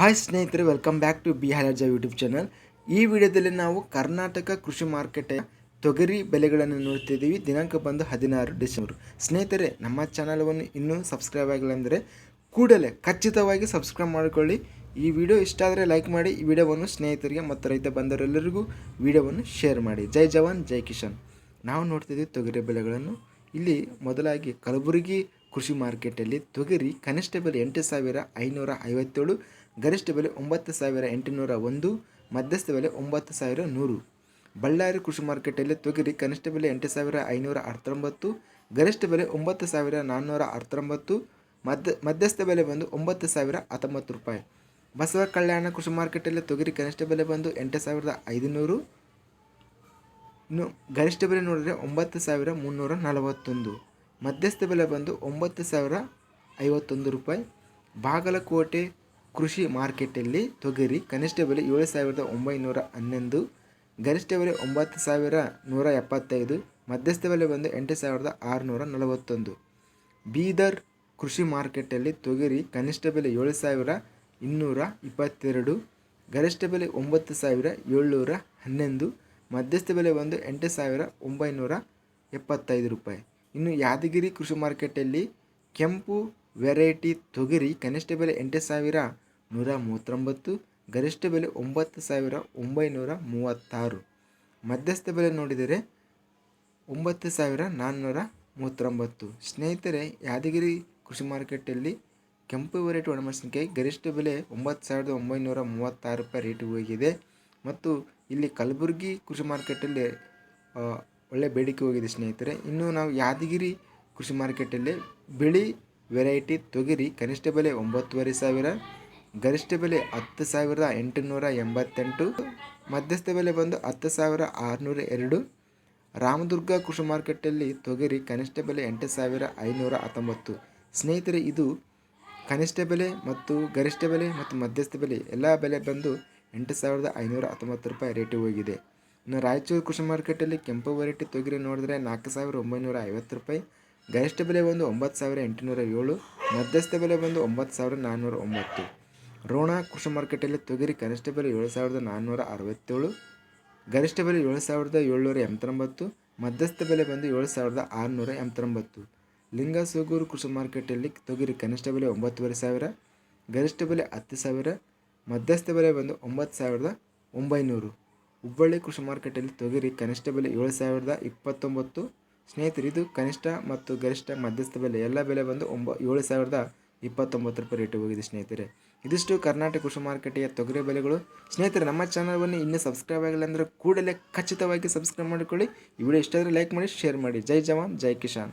Hi ಸ್ನೇಹಿತರೆ welcome back to ಬಿ ಹಾಲರ್ಜ ಯೂಟ್ಯೂಬ್ ಚಾನಲ್ ಈ ವಿಡಿಯೋದಲ್ಲಿ ನಾವು ಕರ್ನಾಟಕ ಕೃಷಿ ಮಾರುಕಟ್ಟೆ ತೊಗರಿ ಬೆಲೆಗಳನ್ನು ನೋಡ್ತಿದ್ದೀವಿ ದಿನಾಂಕ ಬಂದು ಹದಿನಾರು ಡಿಸೆಂಬರ್. ಸ್ನೇಹಿತರೆ, ನಮ್ಮ ಚಾನಲವನ್ನು ಇನ್ನೂ ಸಬ್ಸ್ಕ್ರೈಬ್ ಆಗಿಲ್ಲ ಅಂದರೆ ಕೂಡಲೇ ಖಚಿತವಾಗಿ ಸಬ್ಸ್ಕ್ರೈಬ್ ಮಾಡಿಕೊಳ್ಳಿ. ಈ ವಿಡಿಯೋ ಇಷ್ಟ ಆದರೆ ಲೈಕ್ ಮಾಡಿ. ಈ ವಿಡಿಯೋವನ್ನು ಸ್ನೇಹಿತರಿಗೆ ಮತ್ತು ರೈತ ಬಂದವರೆಲ್ಲರಿಗೂ ವಿಡಿಯೋವನ್ನು ಶೇರ್ ಮಾಡಿ. ಜೈ ಜವಾನ್, ಜೈ ಕಿಶನ್ ನಾವು ನೋಡ್ತಿದ್ದೀವಿ ತೊಗರಿ ಬೆಲೆಗಳನ್ನು. ಇಲ್ಲಿ ಮೊದಲಾಗಿ ಕಲಬುರಗಿ ಕೃಷಿ ಮಾರ್ಕೆಟಲ್ಲಿ ತೊಗರಿ ಕನಿಷ್ಠ ಬೆಲೆ ಎಂಟು ಸಾವಿರ ಐನೂರ ಐವತ್ತೇಳು ಗರಿಷ್ಠ ಬೆಲೆ ಒಂಬತ್ತು ಸಾವಿರ ಎಂಟುನೂರ ಒಂದು, ಮಧ್ಯಸ್ಥ ಬೆಲೆ ಒಂಬತ್ತು ಸಾವಿರ ನೂರು. ಬಳ್ಳಾರಿ ಕೃಷಿ ಮಾರುಕಟ್ಟೆಯಲ್ಲಿ ತೊಗರಿ ಕನಿಷ್ಠ ಬೆಲೆ ಎಂಟು ಸಾವಿರ ಐನೂರ ಹತ್ತೊಂಬತ್ತು ಗರಿಷ್ಠ ಬೆಲೆ ಒಂಬತ್ತು ಸಾವಿರ ನಾನ್ನೂರ ಹತ್ತೊಂಬತ್ತು ಮಧ್ಯ ಮಧ್ಯಸ್ಥ ಬೆಲೆ ಬಂದು ಒಂಬತ್ತು ಸಾವಿರ ಹತ್ತೊಂಬತ್ತು ರೂಪಾಯಿ. ಬಸವ ಕಲ್ಯಾಣ ಕೃಷಿ ಮಾರ್ಕೆಟಲ್ಲಿ ತೊಗರಿ ಕನಿಷ್ಠ ಬೆಲೆ ಬಂದು ಎಂಟು ಸಾವಿರದ ಐದುನೂರು ಇನ್ನು ಗರಿಷ್ಠ ಬೆಲೆ ನೋಡಿದರೆ ಒಂಬತ್ತು ಸಾವಿರ ಮುನ್ನೂರ ನಲವತ್ತೊಂದು, ಮಧ್ಯಸ್ಥ ಬೆಲೆ ಬಂದು ಒಂಬತ್ತು ಸಾವಿರ ಐವತ್ತೊಂದು ರೂಪಾಯಿ. ಬಾಗಲಕೋಟೆ ಕೃಷಿ ಮಾರ್ಕೆಟಲ್ಲಿ ತೊಗರಿ ಕನಿಷ್ಠ ಬೆಲೆ ಏಳು ಸಾವಿರದ ಒಂಬೈನೂರ ಹನ್ನೊಂದು, ಗರಿಷ್ಠ ಬೆಲೆ ಒಂಬತ್ತು ಸಾವಿರ ನೂರ ಎಪ್ಪತ್ತೈದು, ಮಧ್ಯಸ್ಥ ಬೆಲೆ ಬಂದು ಎಂಟು ಸಾವಿರದ ಆರುನೂರ ನಲವತ್ತೊಂದು. ಬೀದರ್ ಕೃಷಿ ಮಾರ್ಕೆಟಲ್ಲಿ ತೊಗರಿ ಕನಿಷ್ಠ ಬೆಲೆ ಏಳು ಸಾವಿರ ಇನ್ನೂರ ಇಪ್ಪತ್ತೆರಡು, ಗರಿಷ್ಠ ಬೆಲೆ ಒಂಬತ್ತು ಸಾವಿರ ಏಳ್ನೂರ ಹನ್ನೊಂದು, ಮಧ್ಯಸ್ಥ ಬೆಲೆ ಬಂದು ಎಂಟು ಸಾವಿರ ಒಂಬೈನೂರ ಎಪ್ಪತ್ತೈದು ರೂಪಾಯಿ. ಇನ್ನು ಯಾದಗಿರಿ ಕೃಷಿ ಮಾರ್ಕೆಟಲ್ಲಿ ಕೆಂಪು ವೆರೈಟಿ ತೊಗರಿ ಕನಿಷ್ಠ ಬೆಲೆ ಎಂಟು ಸಾವಿರ, ನೂರ ಮೂವತ್ತೊಂಬತ್ತು, ಗರಿಷ್ಠ ಬೆಲೆ ಒಂಬತ್ತು ಸಾವಿರ, ಒಂಬೈನೂರ ಮೂವತ್ತಾರು. ಮಧ್ಯಸ್ಥ ಬೆಲೆ ನೋಡಿದರೆ ಒಂಬತ್ತು ಸಾವಿರ, ನಾನ್ನೂರ ಮೂವತ್ತೊಂಬತ್ತು. ಸ್ನೇಹಿತರೆ, ಯಾದಗಿರಿ ಕೃಷಿ ಮಾರುಕಟ್ಟೆಯಲ್ಲಿ ಕೆಂಪು ವೆರೈಟಿ ಒಣಮೆಣಸಿನಕಾಯಿ ಗರಿಷ್ಠ ಬೆಲೆ ಒಂಬತ್ತು ಸಾವಿರದ ಒಂಬೈನೂರ ಮೂವತ್ತಾರು ರೂಪಾಯಿ ರೇಟ್ ಹೋಗಿದೆ ಮತ್ತು ಇಲ್ಲಿ ಕಲಬುರಗಿ ಕೃಷಿ ಮಾರ್ಕೆಟಲ್ಲಿ ಒಳ್ಳೆ ಬೇಡಿಕೆ ಹೋಗಿದೆ ಸ್ನೇಹಿತರೆ. ಇನ್ನು ನಾವು ಯಾದಗಿರಿ ಕೃಷಿ ಮಾರ್ಕೆಟಲ್ಲಿ ಬಿಳಿ ವೆರೈಟಿ ತೊಗರಿ ಕನಿಷ್ಠ ಬೆಲೆ ಒಂಬತ್ತುವರೆ ಸಾವಿರ, ಗರಿಷ್ಠ ಬೆಲೆ ಹತ್ತು ಸಾವಿರದ ಎಂಟುನೂರ ಎಂಬತ್ತೆಂಟು, ಮಧ್ಯಸ್ಥ ಬೆಲೆ ಬಂದು ಹತ್ತು ಸಾವಿರ ಆರುನೂರ ಎರಡು. ರಾಮದುರ್ಗ ಕೃಷಿ ಮಾರ್ಕೆಟಲ್ಲಿ ತೊಗರಿ ಕನಿಷ್ಠ ಬೆಲೆ ಎಂಟು ಸಾವಿರ ಐನೂರ ಹತ್ತೊಂಬತ್ತು. ಸ್ನೇಹಿತರೆ, ಇದು ಕನಿಷ್ಠ ಬೆಲೆ ಮತ್ತು ಗರಿಷ್ಠ ಬೆಲೆ ಮತ್ತು ಮಧ್ಯಸ್ಥ ಬೆಲೆ ಎಲ್ಲ ಬೆಲೆ ಬಂದು ಎಂಟು ಸಾವಿರದ ಐನೂರ ಹತ್ತೊಂಬತ್ತು ರೂಪಾಯಿ ರೇಟ್ ಹೋಗಿದೆ. ಇನ್ನು ರಾಯಚೂರು ಕೃಷಿ ಮಾರ್ಕೆಟಲ್ಲಿ ಕೆಂಪು ವೆರೈಟಿ ತೊಗರಿ ನೋಡಿದ್ರೆ ನಾಲ್ಕು ಸಾವಿರದ ಒಂಬೈನೂರ ಐವತ್ತು ರೂಪಾಯಿ ಗರಿಷ್ಠ ಬೆಲೆ ಬಂದು ಒಂಬತ್ತು ಸಾವಿರ ಎಂಟುನೂರ ಏಳು, ಮಧ್ಯಸ್ಥ ಬೆಲೆ ಬಂದು ಒಂಬತ್ತು ಸಾವಿರ ನಾನ್ನೂರ ಒಂಬತ್ತು. ರೋಣ ಕೃಷಿ ಮಾರ್ಕೆಟಲ್ಲಿ ತೊಗರಿ ಕನಿಷ್ಠ ಬೆಲೆ ಏಳು ಸಾವಿರದ ನಾನ್ನೂರ ಅರವತ್ತೇಳು, ಗರಿಷ್ಠ ಬೆಲೆ ಏಳು ಸಾವಿರದ ಏಳ್ನೂರ ಎಂಬತ್ತೊಂಬತ್ತು, ಮಧ್ಯಸ್ಥ ಬೆಲೆ ಬಂದು ಏಳು ಸಾವಿರದ ಆರುನೂರ ಎಂಬತ್ತೊಂಬತ್ತು. ಲಿಂಗಸೂಗೂರು ಕೃಷಿ ಮಾರ್ಕೆಟಲ್ಲಿ ತೊಗರಿ ಕನಿಷ್ಠ ಬೆಲೆ ಒಂಬತ್ತುವರೆ ಸಾವಿರ, ಗರಿಷ್ಠ ಬೆಲೆ ಹತ್ತು ಸಾವಿರ, ಮಧ್ಯಸ್ಥ ಬೆಲೆ ಬಂದು ಒಂಬತ್ತು ಸಾವಿರದ ಒಂಬೈನೂರು. ಹುಬ್ಬಳ್ಳಿ ಕೃಷಿ ಮಾರ್ಕೆಟಲ್ಲಿ ತೊಗರಿ ಕನಿಷ್ಠ ಬೆಲೆ ಏಳು ಸಾವಿರದ ಇಪ್ಪತ್ತೊಂಬತ್ತು ಸ್ನೇಹಿತರೆ, ಇದು ಕನಿಷ್ಠ ಮತ್ತು ಗರಿಷ್ಠ ಮಧ್ಯಸ್ಥ ಬೆಲೆ. ಎಲ್ಲ ಬೆಲೆ ಬಂದು ಒಂಬ, ಏಳು ಸಾವಿರದ ಇಪ್ಪತ್ತೊಂಬತ್ತು ರೂಪಾಯಿ ರೇಟಿಗೆ ಹೋಗಿದೆ ಸ್ನೇಹಿತರೆ. ಇದಿಷ್ಟು ಕರ್ನಾಟಕ ಕೃಷಿ ಮಾರುಕಟ್ಟೆಯ ತೊಗರಿ ಬೆಲೆಗಳು. ಸ್ನೇಹಿತರೆ, ನಮ್ಮ ಚಾನಲ್ವನ್ನು ಇನ್ನೂ ಸಬ್ಸ್ಕ್ರೈಬ್ ಆಗಿಲ್ಲ ಅಂದರೆ ಕೂಡಲೇ ಖಚಿತವಾಗಿ ಸಬ್ಸ್ಕ್ರೈಬ್ ಮಾಡಿಕೊಳ್ಳಿ. ಈ ವಿಡಿಯೋ ಇಷ್ಟ ಆದರೆ ಲೈಕ್ ಮಾಡಿ, ಶೇರ್ ಮಾಡಿ. ಜೈ ಜವಾನ್, ಜೈ ಕಿಶಾನ್